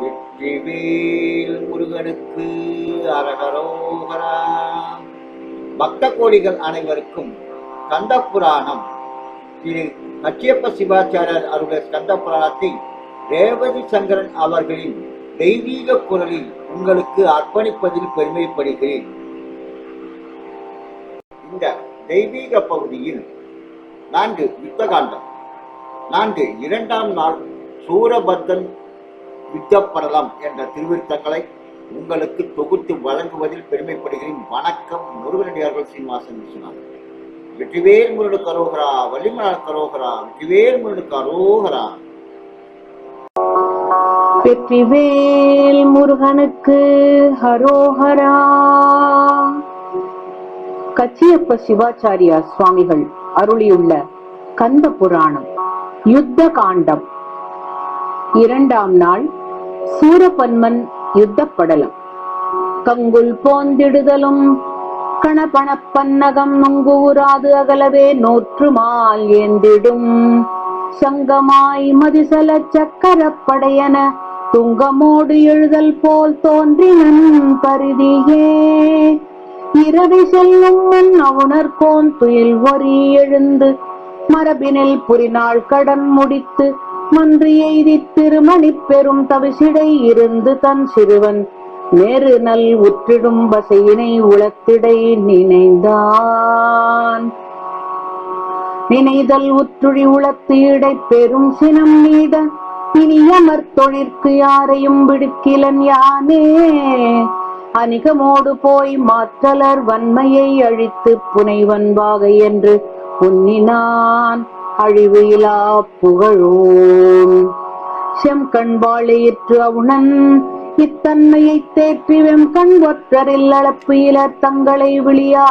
வெற்றிவேல் முருகனுக்கு அரகரோகரா. பக்த கோடிகள் அனைவருக்கும் கந்த புராணம் திரு கச்சியப்ப சிவாச்சாரியர் அவருடைய கந்த புராணத்தை ரேவதி சங்கரன் அவர்களின் தெய்வீக குரலில் உங்களுக்கு அர்ப்பணிப்பதில் பெருமைப்படுகிறேன். இந்த தெய்வீக பகுதியில் நான்கு யுத்தகாண்டம் நான்கு இரண்டாம் நாள் சூரபத்தன் யுத்தப்படலம் என்ற திருவிருத்தங்களை உங்களுக்கு தொகுத்து வழங்குவதில் பெருமைப்படுகிறேன். வணக்கம் முருகனடியார்கள் சீனிவாசன் விஸ்வநாதன். வெற்றிவேல் முருடு கரோகரா வள்ளிமலர் கரோகரா வெற்றிவேல் முருடு கரோகரா வெற்றிவேல் முருகனுக்கு ஹரோஹரா கச்சியப்ப சிவாச்சாரியா சுவாமிகள் அருளியுள்ள கந்த புராணம் யுத்த காண்டம். இரண்டாம் நாள் சூரபன்மன் யுத்தப்படலம். கங்குல் போந்திடுதலும் கணபணப்பன்னகம் நொங்குவுராது அகலவே நோற்றுமால் ஏந்திடும். சங்கமாய் மதிசல சக்கரப்படையன துங்கமோடு எழுதல் போல் தோன்றினன் பரிதியே. இரவி செல்லும் முன் அவுணர்கோன் துயில் ஒரி எழுந்து மரபினில் புரிநாள் கடன் முடித்து மன்று எய்தி திருமணி பெரும் தவிசிடை இருந்து தன் சிறுவன். நேரு நல் உற்றிடும் பசையினை உளத்திடை நினைந்தான். நினைதல் உற்றுழி உளத்து இடை பெரும் சினம் நீட இனியமர் தொழிற்கு யாரையும் விடுக்கிலன் யானே. அணிகமோடு போய் மாற்றலர் வன்மையை அழித்து புனைவன்பாக என்று உன்னினான் அழிவு இலா புகழோன் செம்கண் வாழையிற்று அவுணன் இத்தன்மையை தேற்றி வெம் கண் ஒற்றரில் அளப்பு இல தங்களை விழியா.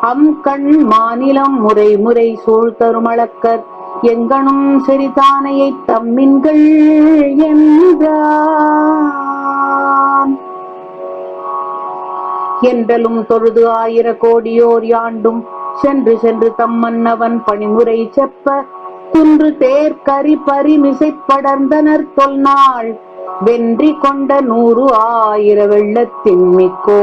அம் கண் மாநிலம் முறை முறை சூழ் தருமளக்கர் எங்கனும் செறிதானையை தம்மின்கள் என்றான். என்றலும் தொழுது ஆயிர கோடியோர் யாண்டும் சென்று சென்று தம் மன்னவன் பணிமுறை செப்ப குன்று தேர் கரி பரிமிசை படர்ந்தனர் தொல்நாள். வென்றி கொண்ட நூறு ஆயிர வெள்ளத்தின் மிக்கோ.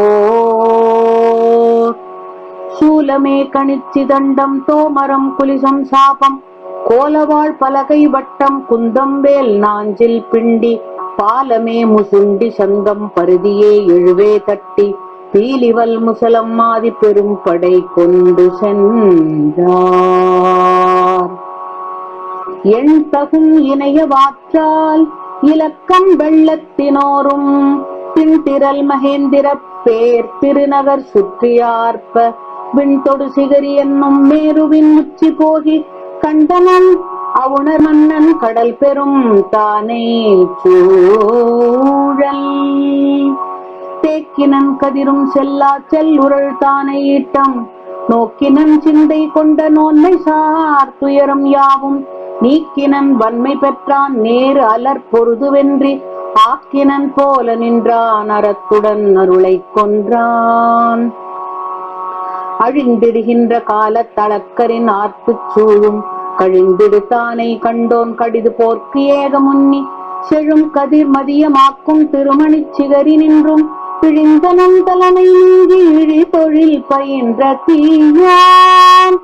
சூலமே கணிச்சி தண்டம் தோமரம் குலிசம் சாபம். கோலவாள் பலகை வட்டம் குந்தம்பேல் நாஞ்சில் பிண்டி. பாலமே முசுண்டி சங்கம் பருதியே எழுவே தட்டி. பீலிவல் முசலம் மாதி பெரும் படை கொண்டு சென்றார். எண் தகும் இணைய வாற்றால் இலக்கம் வெள்ளத்தினோரும் பின்திரல் மகேந்திர பேர் திருநகர் சுற்றியார்ப்ப விண்தொடு சிகரி என்னும் மேருவின் உச்சி போகி கண்டனன் அவுணர் மன்னன் கடல் பெரும் தானே சூழல். தேக்கினன் கதிரும் செல்லா செல்லுரள் தானே ஈட்டம். நோக்கினன் சிந்தை கொண்ட நோன்மை சார் துயரம் யாவும். நீக்கினன் வன்மை பெற்றான் நேர் அலர் பொருதுவென்றி. ஆக்கினன் போல நின்றான் அறத்துடன் அருளை கொன்றான். அழிந்திடுகின்ற காலத் தளக்கரின் ஆர்ப்புச் சூழும். கழிந்திடு தானை கண்டோன் கடிது போர்க்கு ஏக முன்னி செழும் கதிர் மதியமாக்கும் திருமணிச் சிகரி நின்றும். பிழிந்தனன் தலைமை நீங்கி தொழில் பயின்ற தீயான்.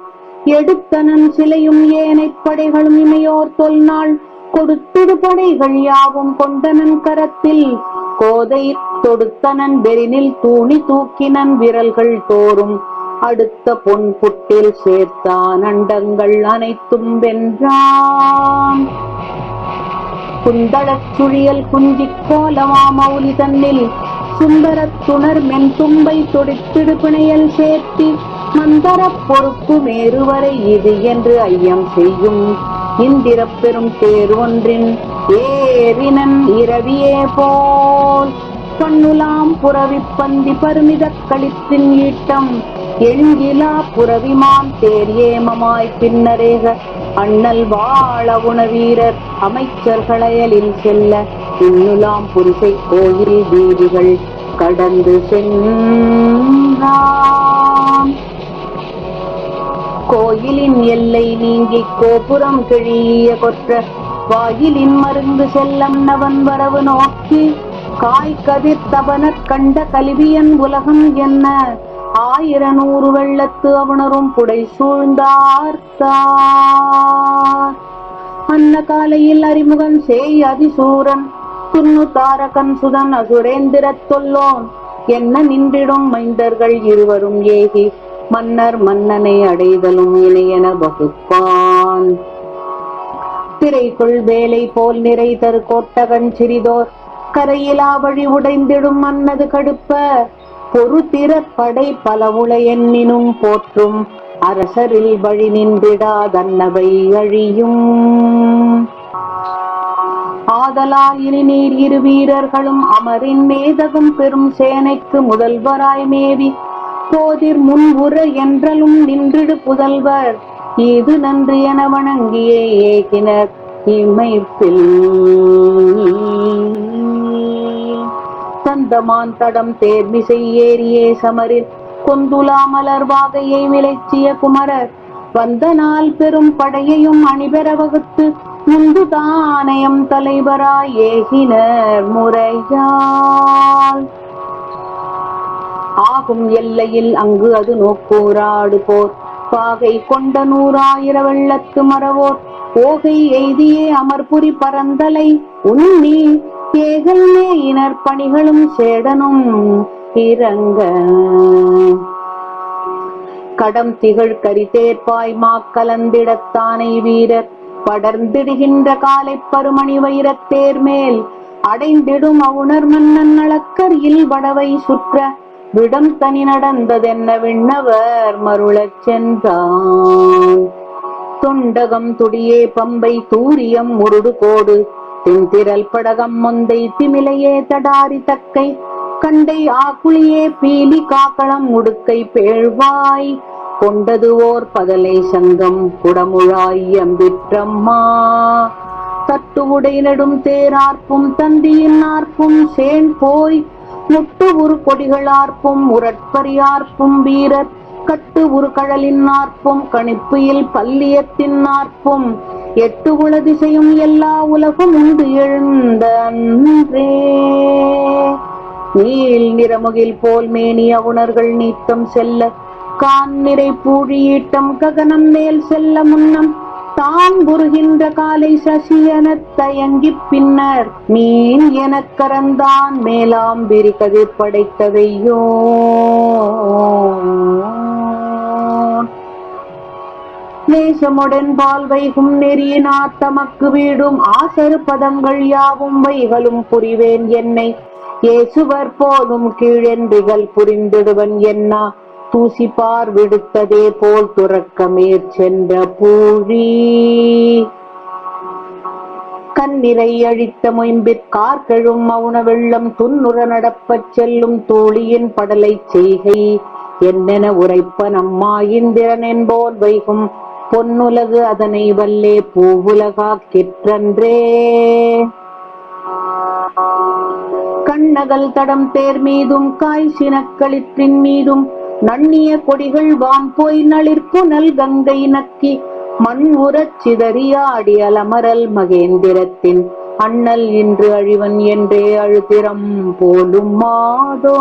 எடுத்தனன் சிலையும் ஏனைப் படைகளும் இமையோர் தொல்நாள். கொடுத்திடு படைகள் யாவும் கொண்டனன் கரத்தில். கோதை தொடுத்தனன் வெறினில் தூணி தூக்கினன் விரல்கள் தோறும். அடுத்த பொன் புட்டில் சேர்த்தான் அண்டங்கள் அனைத்தும் வென்றான். குந்தளச் சுழியல் குஞ்சிக்கோலமா மௌலி தன்னில். சுந்தரத் துணர் மென் தும்பை தொடித்திடு பிணையல் சேர்த்தி மந்தரப் பொறுப்பு மேறுவரை இது என்று ஐயம் செய்யும். இந்திரப் பெரும் தேர் ஒன்றின் ஏறினன் இரவியே போல். கண்ணுலாம் புறவி பந்தி பருமிதக் கழித்தின் ஈட்டம். எண்கிலா புறவிமான் தேர் ஏமமாய் பின்னரேக. அண்ணல் வாழ உணவீரர் அமைச்சர்களயலில் செல்ல இன்னுலாம் புரிசை கோயில் வீதிகள் கடந்து சென்றான். கோயிலின் எல்லை நீங்கி கோபுரம் கிழிய கொற்ற வாயிலின் மருந்து செல்லம் நவன் வரவு நோக்கி காய் கதிர் தபன கண்ட கலிவியன் உலகம் என்ன? ஆயிர நூறு வெள்ளத்து அவனரும் புடை சூழ்ந்தார்த்தார் அன்ன காலையில் அறிமுகம் செய் அதிசூரன் துண்ணு தாரகன் சுதன் அசுரேந்திரத் தொல்லோன். என்ன நின்றிடும் மைந்தர்கள் இருவரும் ஏகி மன்னர் மன்னனை அடைதலும் இணையென வகுப்பான். திரைக்குள் வேலை போல் நிறை தரு கோட்டகன் சிறிதோர் கரையிலா வழி உடைந்திடும் மன்னது கடுப்ப. பொறு படை பலவுள எண்ணினும் போற்றும் அரசரில் வழி நின்றிடாதன்னவை அழியும். ஆதலால் இனி நீர் இரு வீரர்களும் அமரின் மேதகும் பெரும் சேனைக்கு முதல்வராய் மேவி. போதிர் முன்வுற என்றலும் நின்றிடு புதல்வர். இது நன்று என வணங்கியே ஏகினர் இமைப்பில் சந்தமான் தடம் தேர்மிசை ஏறியே சமரில். கொந்துலா மலர் வாகையை விளைச்சிய குமரர். வந்த நாள் பெரும் படையையும் அணிபெற வகுத்து முன்பு தானயம் தலைவராய் ஏகினர் முறையால். ஆகும் எல்லையில் அங்கு அது நோக்கூராடு போர். பாகை கொண்ட நூறாயிர வெள்ளத்து மறவோர். ஓகை எய்தியே அமர்புரி பரந்தலை. உண்ணி ஏகல் மேயினர் பணிகளும் சேடனும் இறங்க. கடம் திகழ் கரிதேற்பாய் மாக்கலந்திடத்தானை வீரர். படர்ந்திடுகின்ற காலை பருமணி வைரத்தேர் மேல் அடைந்திடும் அவுணர் மன்னன் அளக்கர் இல் வடவை சுற்ற விடம் தனி நடந்ததென்ன விண்ணவர் மருளச் சென்றான். தொண்டகம் துடியே பம்பை தூரியம் உருடு கோடு தென்திரல் படகம் முந்தை திமிலையே தடாரி தக்கை கண்டை ஆக்குளியே பீலி காக்களம் உடுக்கை பேழ்வாய் கொண்டது ஓர் பதலை சங்கம் குடமுழாய் அம்பிற்றம்மா தட்டு உடை நெடும் தேரார்ப்பும் தந்தியின் ஆர்ப்பும் சேன் போய் முட்டு உரு கொடிகளார்ப்பும் உரட்பரியார்ப்பும் வீரர் கட்டு உரு கழலின் ஆர்ப்பும் கணிப்பியில் பல்லியத்தின் ஆர்ப்பும் எட்டு உல திசையும் எல்லா உலகும் உண்டு எழுந்த அன்றே. நீல் நிறமுகில் போல் மேனிய உணர்கள் நீத்தம் செல்ல கான் நிறை பூழியீட்டம் ககனம் மேல் செல்ல முன்னம் தான் புருகின்ற காலை சசி எனத் தயங்கிப் பின்னர் மீன் எனக் கரந்தான் மேலாம்பிரி கதிர் படைத்ததையோ. நேசமுடன் பால் வைகும் நெறியினார் தமக்கு வீடும் ஆசரு பதங்கள் யாவும் வைகளும் புரிவேன் என்னை. ஏசுவர் போலும் கீழென்றிகள் புரிந்திடுவன் என்ன. தூசிப்பார் விடுத்ததே போல் துறக்கமேற் சென்ற பூழி. கண்ணிரை அழித்த மொயம்பிற்கார்கெழும் மௌன வெள்ளம் துன்னுற நடப்பச் செல்லும் தோழியின் படலை செய்கை. என்னென உரைப்ப நம்மா இந்திரன் என்போல் வைகும் பொன்னுலகு அதனை வல்லே பூவுலகாக்கிற்றன்றே கண்ணகல் தடம் தேர் மீதும் காய் சினக்களிற்றின் மீதும் நண்ணிய கொடிகள் வாம் போய் நளிர்புனல் கங்கை நக்கி மண் உறச் சிதறியாடி அலமரல் மகேந்திரத்தின் அண்ணல் இன்று அழிவன் என்றே அழுதிரம் போலும் மாதோ.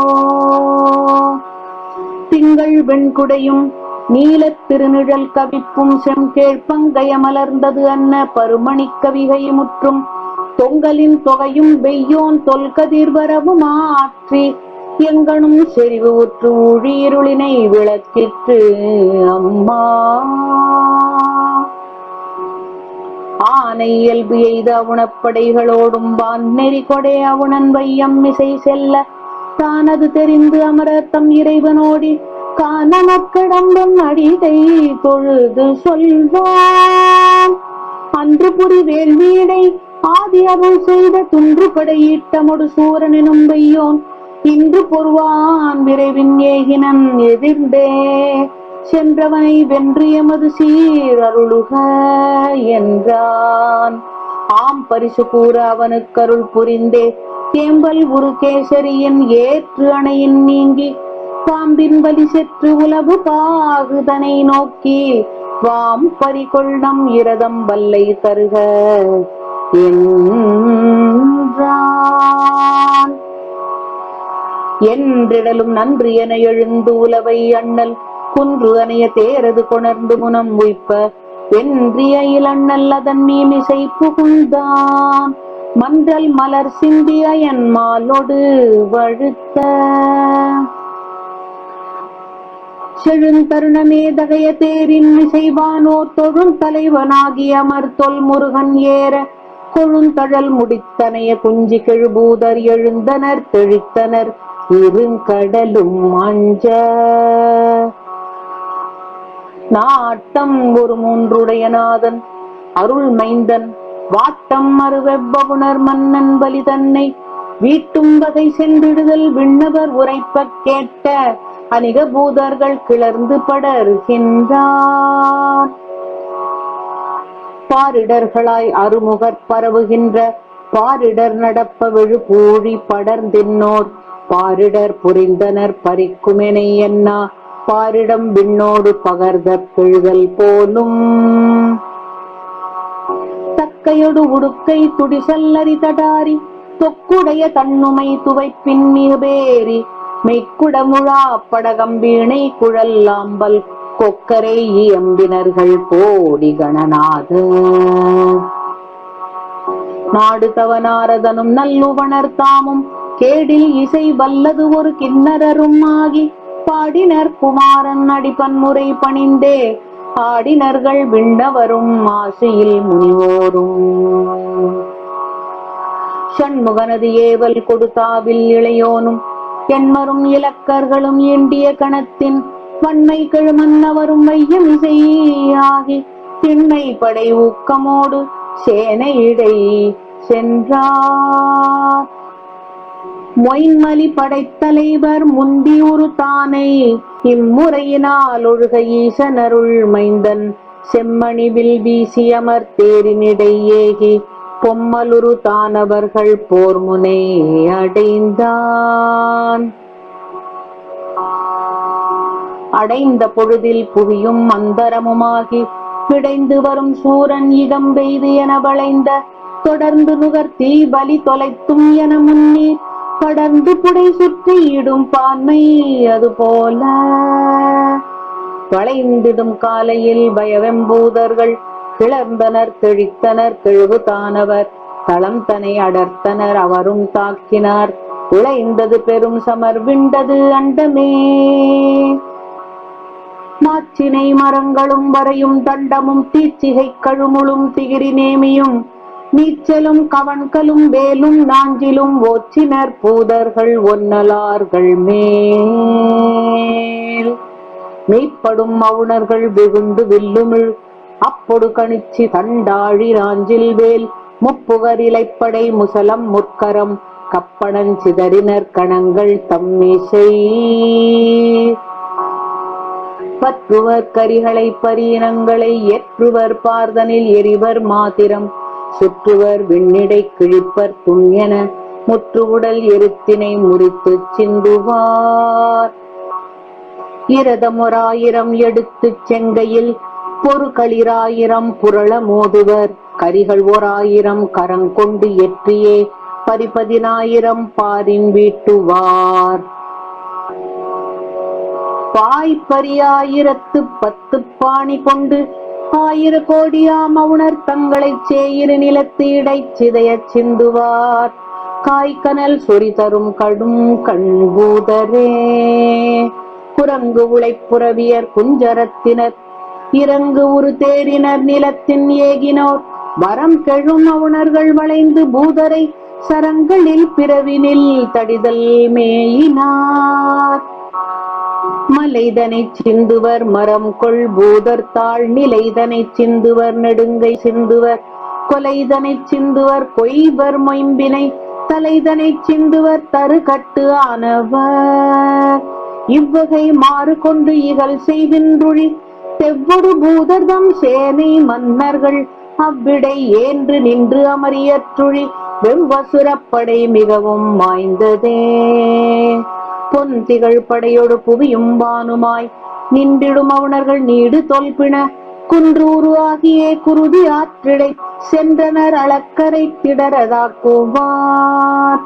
திங்கள் வெண்குடையும் நீலத் திருநிழல் கவிப்பும் செம்கேழ் மலர்ந்தது அன்ன பருமணிக் கவிகை முற்றும் தொங்கலின் தொகையும் வெய்யோன் தொல்கதிர் வரவும் ஆற்றி எங்கனும் செறிவு உற்று ஊழியிருளினை விளக்கிற்று அம்மா. ஆனை இயல்பு எய்த அவுணப்படைகளோடும் வான் நெறி கொடே அவுணன் வையம் இசை செல்ல தானது தெரிந்து அமரர் தம் இறைவனோடி காண மக்கடம்பும் அடிதை தொழுது சொல்வான். அன்று புரி வேள்வியடை ஆதி அவள் செய்த துன்று படையிட்டமொடு சூரன் எனும் வையோன் இன்று பொறுவான் விரைவின் ஏகினன் எதிர்ந்தே. சென்றவனை வென்று எமது சீர் அருளுக என்றான். ஆம் பரிசு கூற அவனுக்கு அருள் புரிந்தே. தேம்பல் உரு கேசரியின் ஏற்று அணையின் நீங்கி பாம்பின் வலி செற்று உலவு பாகுதனை நோக்கி வாம் பறிகொள்ளும் இரதம் வல்லை தருக என் என்றிடலும் நன்று என எழுந்து உலவை அண்ணல். குன்று அணைய தேரது கொணர்ந்து முனம் உய்ப்ப. என்றியில் அண்ணல் அதன் மீமிசை புகுந்தான். மன்றல் மலர் சிந்திய என் மாலோடு வழுத்த. செழுந்தருணமே தகைய தேரின் இசைவானோர் தொழும் தலைவனாகிய அமர் தொல் முருகன் ஏற. கொழுந்தழல் முடித்தனைய குஞ்சி கெழுபூதர் எழுந்தனர் தெழித்தனர். இருங்கடலும் மஞ்ச. நாட்டம் ஒரு மூன்றுடைய நாதன் அருள் மைந்தன். வாட்டம் மறுவெவ்வகுணர் மன்னன் பலி தன்னை. வீட்டும் வகை சென்றிடுதல் விண்ணவர் உரைப்ப கேட்ட அணிக பூதர்கள் கிளர்ந்து படர்கின்றார். பாரிடர்களாய் அருமுகற் பரவுகின்ற பாரிடர் நடப்ப விழு பூழி படர்ந்தின்னோர். பாரிடர் புரிந்தனர் பறிக்குமெனை என்னா பாரிடம் விண்ணோடு பகர்ந்த பிழுதல் போலும். தக்கையொடு உடுக்கை துடிசல்லரி தடாரி. தொக்குடைய தன்னுமை துவைப்பின் மிகபேரி மெய்க்குடமுழா படகம்பீணை குழல் ஆம்பல் கொக்கரை இயம்பினர்கள் கோடி கணநாத. நாடு தவனாரதனும் நல்லுவனர் தாமும் கேடில் இசை வல்லது ஒரு கிண்ணரரும் ஆகி பாடினர் குமாரன் அடிபன்முறை பணிந்தே ஆடினர்கள் விண்ணவரும் ஆசையில் முனிவோரும். சண்முகனது ஏவல் கொடுத்தாவில் இளையோனும் எண்மரும் இலக்கர்களும் ஏண்டிய கணத்தின் வன்மை கெழுமன்னவரும் மையம் இசையாகி திண்மை படை ஊக்கமோடு சேனையிடை சென்றார். மொயின்மலி படைத்தலைவர் முந்தியுறு தானை. இம்முறையினால் ஒழுக ஈசனருள் மைந்தன் செம்மணிவில் வீசி அமர் பொம்மலுரு தானவர்கள் போர் முனை அடைந்தான். அடைந்த பொழுதில் புவியும் அந்தரமுமாகி பிடைந்து வரும் சூரன் இடம் பெய்து என வளைந்த தொடர்ந்து நுகர்த்தி பலி தொலைத்தும் என முன்னீர் படர்ந்து புடை சுற்றி இடும் பான்மை அது போல வளைந்திடும் காலையில் பயவெம்பூதர்கள் கிளர்ந்தனர் கிழித்தனர் கிழவு தானவர். தளம் தனை அடர்த்தனர் அவரும் தாக்கினார். உழைந்தது பெரும் சமர் விண்டது அண்டமே. மாச்சினை மரங்களும் வரையும் தண்டமும் தீச்சிகை கழுமுளும் திகிரி நேமியும். நீச்சலும் கவன்களும் வேலும் நாஞ்சிலும் ஓச்சினர் பூதர்கள் ஒன்னலார்கள் மேல். மெய்ப்படும் மவுணர்கள் வெகுண்டு வில்லுமிழ். அப்பொடு கணிச்சி தண்டாழி நாஞ்சில் வேல். முப்புகர் இலைப்படை முசலம் முற்கரம். கப்பணஞ்சிதறினர் கணங்கள் தம்மிசை பற்றுவர் கரிகளை பரியினங்களை ஏற்றுவர் பார்தனில் எரிவர் மாதிரம் சுற்றுவர் விண்ணிடை கிழிப்பர் துண்யன முற்று உடல் எருத்தினை முறித்து சிந்துவார். இரதமொராயிரம் எடுத்து செங்கையில் பொறுகளிராயிரம் புரள மோதுவர். கரிகள் ஓராயிரம் கரங்கொண்டு எற்றியே பரிபதினாயிரம் பாரின் வீட்டுவார் பாய்பரியாயிரத்து பத்து பாணி கொண்டு ஆயிர கோடியாம் அவுணர் தங்களைச் சேயிரு நிலத்து இடைச் சிதையச் சிந்துவார். காய்கனல் சொறி தரும் கடும் கண்பூதரே. குரங்கு உழைப்புறவியர் குஞ்சரத்தினர். இறங்கு உரு தேரினர் நிலத்தின் ஏகினோர். வரம் கெழும் அவுணர்கள் வளைந்து பூதரை சரங்களில் பிறவினில் தடிதல் மேயினார். மலைதனை சிந்துவர் மரம் கொள் பூதர் தாழ் நிலைதனை சிந்துவர் நெடுங்கை சிந்துவர் கொலைதனை சிந்துவர் கொய்வர் மொயம்பினை தலைதனை சிந்துவர் தருகட்டு ஆனவர். இவ்வகை மாறு கொண்டு இகழ் செய்கின்றுழி செவ்வொரு பூதர்தம் சேனை மன்னர்கள் அவ்விடை ஏன்று நின்று அமரியற்றுழி வெவ்வசுரப்படை மிகவும் பொன் திகழ் படையொடு புவியும் வானுமாய் நின்றிடும் அவுணர்கள் நீடு தொல்பின. குன்றூரு ஆகிய குருதி ஆற்றிடை. சென்றனர் அளக்கரை திடரதாக்குவார்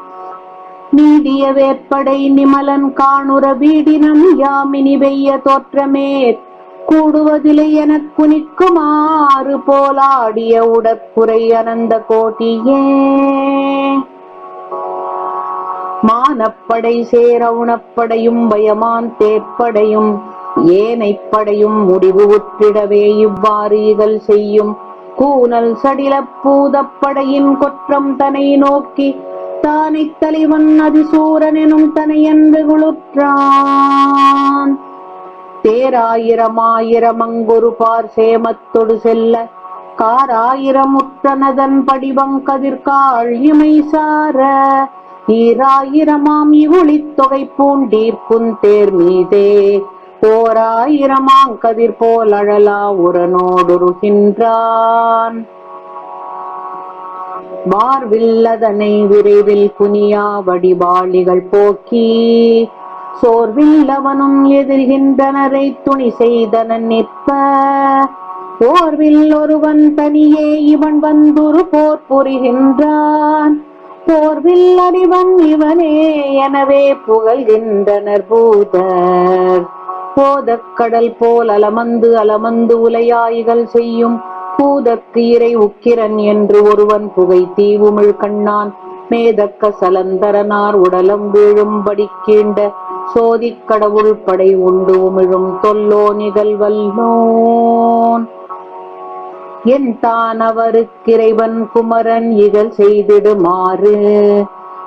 நீடிய வேற்படை நிமலன் காணுர வீடினம் யாமினி வெய்ய தோற்றமே. கூடுவதில்லை என குனிக்குமாறு போலாடிய உடற்குறை அனந்த கோட்டியே. மானப்படை சேர உணப்படையும் பயமான் தேப்படையும் ஏனைப்படையும் முடிவு உற்றிடவே இவ்வாறு இகல் செய்யும். கூனல் சடில பூதப்படையின் கொற்றம் தனை நோக்கி தானை தலைவன் அதிசூரன் எனும் தனையன்று குளுற்றான் தேராயிரம் ஆயிரம் அங்கொரு பார் சேமத்தொடு செல்ல காராயிரம் உற்றனதன் படிவங் கதிர்காள் இமை சார ஈராயிரமாம் இவுளித் தொகை பூண்டீர்ப்புன் தேர் மீதே. ஓராயிரமாங் கதிர் போல் அழலா உரனோடுருகின்றான். வார்வில்லதனை விரைவில் குனியா வடிவாளிகள் போக்கி. சோர்வில்லவனும் எதிர்கின்றனரை துணி செய்தனன் நிற்ப. ஓர்வில் ஒருவன் தனியே இவன் வந்துரு போர் புரிகின்றான். போர்வில் அறிவன் இவனே எனவே புகழ்கின்றனர் பூதர். போதக் கடல் போல் அலமந்து அலமந்து உலையாய்கள் செய்யும் பூதற்கு இறை உக்கிரன் என்று ஒருவன் புகை தீவுமிழ் கண்ணான். மேதக்க சலந்தரனார் உடலம் வீழும்படி கீண்ட சோதிக் கடவுள் படை உண்டு உமிழும் தொல்லோ நிகழ்வல்லோன் என் தான் அவருக்கிறைவன் குமரன் இகழ் செய்திடுமாறு.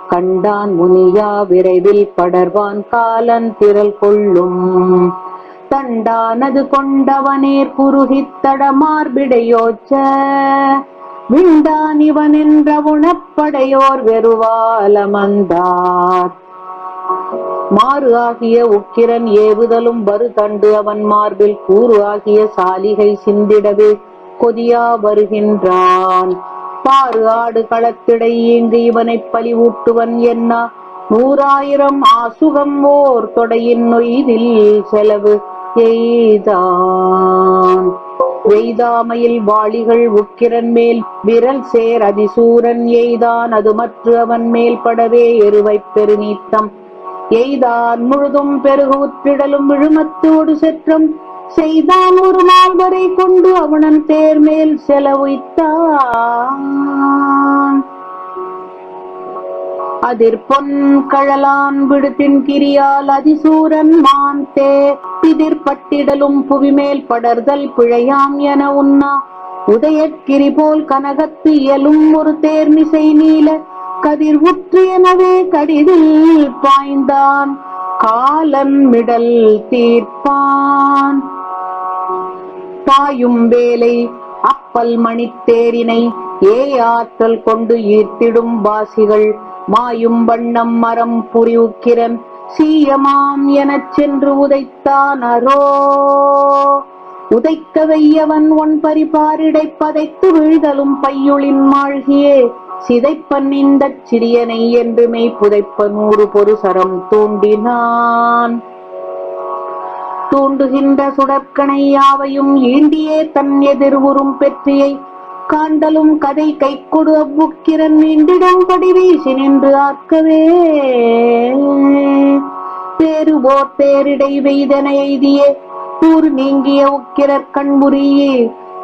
கண்டான் முனியா விரைவில் படர்வான் காலன் திரள் கொள்ளும். தண்டானது கொண்டவனேர் புருகித் தடமார்பிடையோச்ச விண்டான் இவன் என்ற உணப்படையோர் வெறுவாலமந்தார் மாறு ஆகிய உக்கிரன் ஏவுதலும் வரு தண்டு அவன் மார்பில் கூறு ஆகிய சாலிகை சிந்திடவே. கொதியா வருகின்றான். பாரு ஆடு களத்திடை இங்கு இவனைப் பலிவூட்டுவன் என்ன? நூறாயிரம் ஆசுகம் ஓர் தொடையின் நொய்தில் செலவு எய்தான். வெய்தாமையில் வாளிகள் உக்கிரன் மேல் விரல் சேர் அதிசூரன் எய்தான். அது மற்ற அவன் மேல் படவே எருவை பெருநீத்தம். எய்தான் முழுதும் பெருகூற்றிடலும் விழுமத்தோடு செற்றம் செய்தான் ஒரு நாள் கொண்டு அவனன் தேர் மேல் செலவுய்த்தான். அதிர் பொன் கழலான் விடுத்தின் கிரியால் அதிசூரன் மாந்தே பிதிர் பட்டிடலும் புவிமேல் படர்தல் பிழையாம் என உண்ணா. உதயக்கிரி போல் கனகத்து இயலும் ஒரு தேர்மிசை நீல கதிர் உற்று எனவே கடிதில் பாய்ந்தான். காலன் மிடல் தீர்ப்பான். பாயும் வேலை அப்பல் மணித்தேரினை ஏ ஆற்றல் கொண்டு ஈர்த்திடும் வாசிகள். மாயும் வண்ணம் மரம் புரிவுக்கிரன் சீயமாம் எனச் சென்று உதைத்தான் அரோ. உதைக்க வையவன் ஒன் பரிபாரிடை பதைத்து வீழ்தலும் பையுளின் மாழ்கியே. சிதைப்பன் இந்த சிறியனை என்று மெய் புதைப்ப நூறு பொருசரம் தூண்டினான். தூண்டுகின்ற சுடற்கனை யாவையும் ஈண்டியே தன் எதிர் உறும் பெற்றியை காண்டலும் கதை கைக்கொடு அவ்வுக்கிரன் படி வீசி நின்று ஆக்கவே. பேருவோர் பேரிடை வெய்தன எய்தியே கூறு நீங்கிய உக்கிரர் கண்புரியே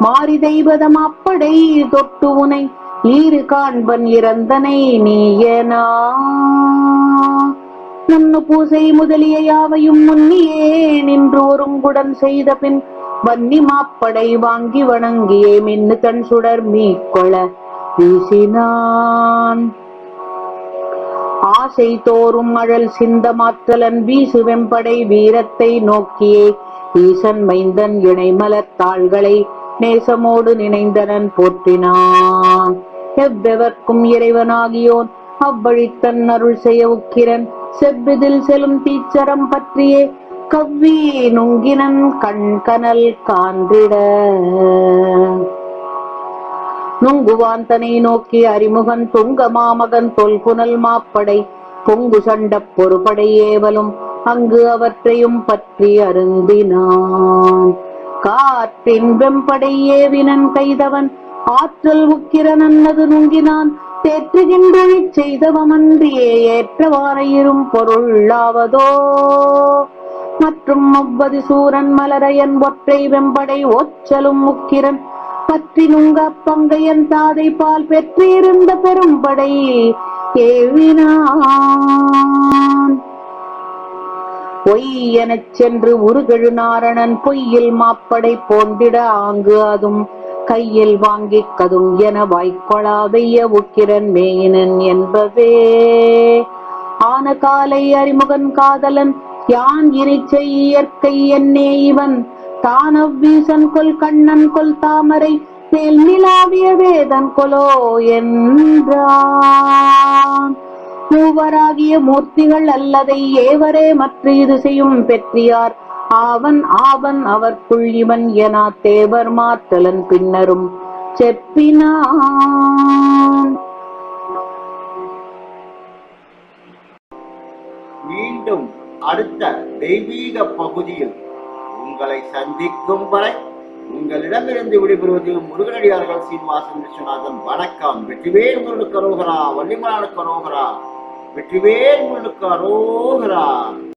மாறி தெய்வதம் அப்படை தொட்டு உனை ஈறு காண்பன் இறந்தனை நீயனா. நன்னு பூசை முதலிய யாவையும் முன்னியே நின்று ஒருங்குடன் செய்த பின் வன்னி மாப்படை வாங்கி வணங்கியே மின்னு தன் சுடர் மீக்கொள வீசினான். ஆசை தோறும் அழல் சிந்த மாற்றலன் வீசு வெம்படை வீரத்தை நோக்கியே ஈசன் மைந்தன் இணைமலர் தாள்களை நேசமோடு நினைந்தனன் போற்றினான். எவ்வெவர்க்கும் இறைவனாகியோன் அவ்வழித்தன் அருள் செய்ய உக்கிரன் செவ்விதில் செலும் தீச்சரம் பற்றியே கவ்வி நுங்கினன் கண்கனல் காந்திட நுங்குவான் தனை நோக்கி அறிமுகன் துங்க மாமகன் தொல்புனல் மாப்படை. பொங்கு சண்ட பொறுப்படை ஏவலும் அங்கு அவற்றையும் பற்றி அருந்தினான். காற்றின் வெம்படை ஏவினன் கைதவன் ஆற்றல் உக்கிரன் அன்னது நுங்கினான். தேற்றுகின்றனை செய்தவமன்றியே ஏற்றவாறையிரும் பொருளாவதோ? மற்றும் அவ்வதி சூரன் மலரையன் ஒற்றை வெம்படை ஒச்சலும் முக்கிரன் பற்றி நுங்க பங்கையன் தாதை பால் பெற்றிருந்த பெரும்படை ஏவினான். பொய் எனச் சென்று உருகெழு நாரணன் பொய்யில் மாப்படை போந்திட ஆங்கு அதும் கையில் வாங்கிக் கதும் என வாய்க்கொளா வெய்ய உக்கிரன் மேயினன் என்பவே. ஆன காலை அறிமுகன் காதலன் யான் இனிச்சை இயற்கை என்னே இவன். தானவ்வீசன் கொல் கண்ணன் கொல் தாமரை மேல் நிலாவிய வேதன் கொலோ என்றான். மூவராகிய மூர்த்திகள் அல்லதை ஏவரே மற்ற இது செய்யும் பெற்றியார். ஆவன் ஆவன் அவர்க்குள் இவன் என தேவர் மாத்தலன் பின்னரும் செப்பினான். மீண்டும் அடுத்த தெய்வீக பகுதியில் உங்களை சந்திக்கும் வரை உங்களிடமிருந்து விடைபெறுவது முருகனடியார்கள் சீனிவாசன் விஸ்வநாதன். வணக்கம். வெற்றிவேல் முருகனுக்கு அரோகரா. வள்ளிமான கரோகரா வெற்றிவேல் முருகனுக்கு அரோகரா.